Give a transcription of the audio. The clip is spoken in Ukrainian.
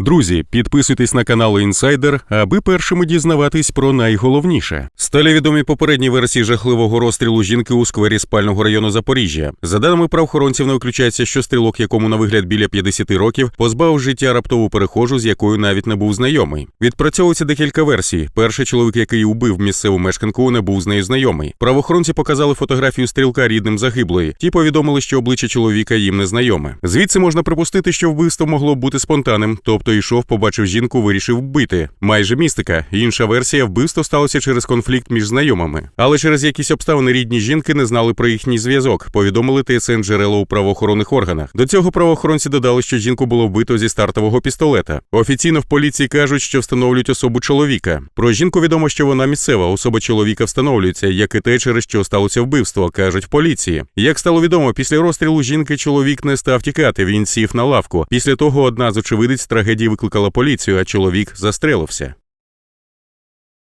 Друзі, підписуйтесь на канал Інсайдер, аби першими дізнаватись про найголовніше. Стали відомі попередні версії жахливого розстрілу жінки у сквері спального району Запоріжжя. За даними правоохоронців, не виключається, що стрілок, якому на вигляд біля 50 років, позбавив життя раптову перехожу, з якою навіть не був знайомий. Відпрацьовується декілька версій. Перший чоловік, який убив місцеву мешканку, не був з нею знайомий. Правоохоронці показали фотографію стрілка рідним загиблої. Ті повідомили, що обличчя чоловіка їм не знайоме. Звідси можна припустити, що вбивство могло бути спонтанним, тобто йшов, побачив жінку, вирішив вбити. Майже містика. Інша версія вбивство сталося через конфлікт між знайомими. Але через якісь обставини рідні жінки не знали про їхній зв'язок. Повідомили ТСН джерела у правоохоронних органах. До цього правоохоронці додали, що жінку було вбито зі стартового пістолета. Офіційно в поліції кажуть, що встановлюють особу чоловіка. Про жінку відомо, що вона місцева. Особа чоловіка встановлюється, як і те, через що сталося вбивство, кажуть в поліції. Як стало відомо, після розстрілу жінки чоловік не став тікати. Він сів на лавку. Після того одна з очевидець трагедії викликала поліцію, а чоловік застрелився.